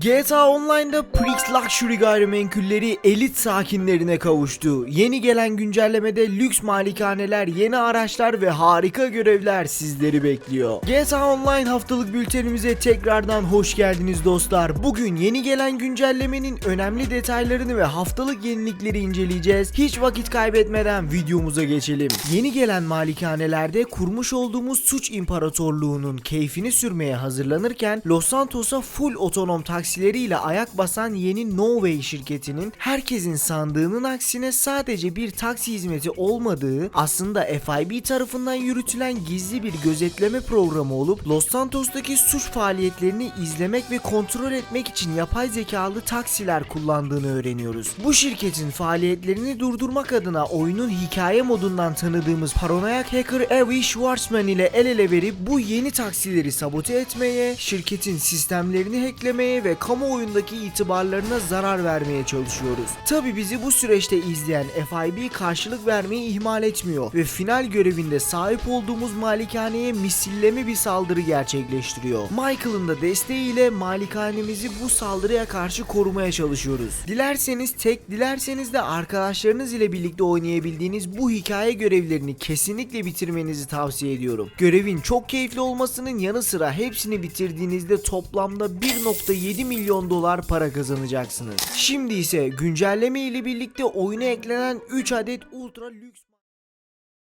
GTA Online'da Prix Luxury gayrimenkulleri elit sakinlerine kavuştu. Yeni gelen güncellemede lüks malikaneler, yeni araçlar ve harika görevler sizleri bekliyor. GTA Online haftalık bültenimize tekrardan hoş geldiniz dostlar. Bugün yeni gelen güncellemenin önemli detaylarını ve haftalık yenilikleri inceleyeceğiz. Hiç vakit kaybetmeden videomuza geçelim. Yeni gelen malikanelerde kurmuş olduğumuz suç imparatorluğunun keyfini sürmeye hazırlanırken Los Santos'a full otonom taksileriyle ayak basan yeni No Way şirketinin herkesin sandığının aksine sadece bir taksi hizmeti olmadığı aslında FIB tarafından yürütülen gizli bir gözetleme programı olup Los Santos'taki suç faaliyetlerini izlemek ve kontrol etmek için yapay zekalı taksiler kullandığını öğreniyoruz. Bu şirketin faaliyetlerini durdurmak adına oyunun hikaye modundan tanıdığımız paranoyak hacker Avi Schwartzman ile el ele verip bu yeni taksileri sabote etmeye, şirketin sistemlerini hacklemeye ve kamuoyundaki itibarlarına zarar vermeye çalışıyoruz. Tabi bizi bu süreçte izleyen FIB karşılık vermeyi ihmal etmiyor ve final görevinde sahip olduğumuz malikaneye misilleme bir saldırı gerçekleştiriyor. Michael'ın da desteğiyle malikanemizi bu saldırıya karşı korumaya çalışıyoruz. Dilerseniz tek, dilerseniz de arkadaşlarınız ile birlikte oynayabildiğiniz bu hikaye görevlerini kesinlikle bitirmenizi tavsiye ediyorum. Görevin çok keyifli olmasının yanı sıra hepsini bitirdiğinizde toplamda 1.7 milyon dolar para kazanacaksınız. Şimdi ise güncelleme ile birlikte oyuna eklenen 3 adet ultra lüks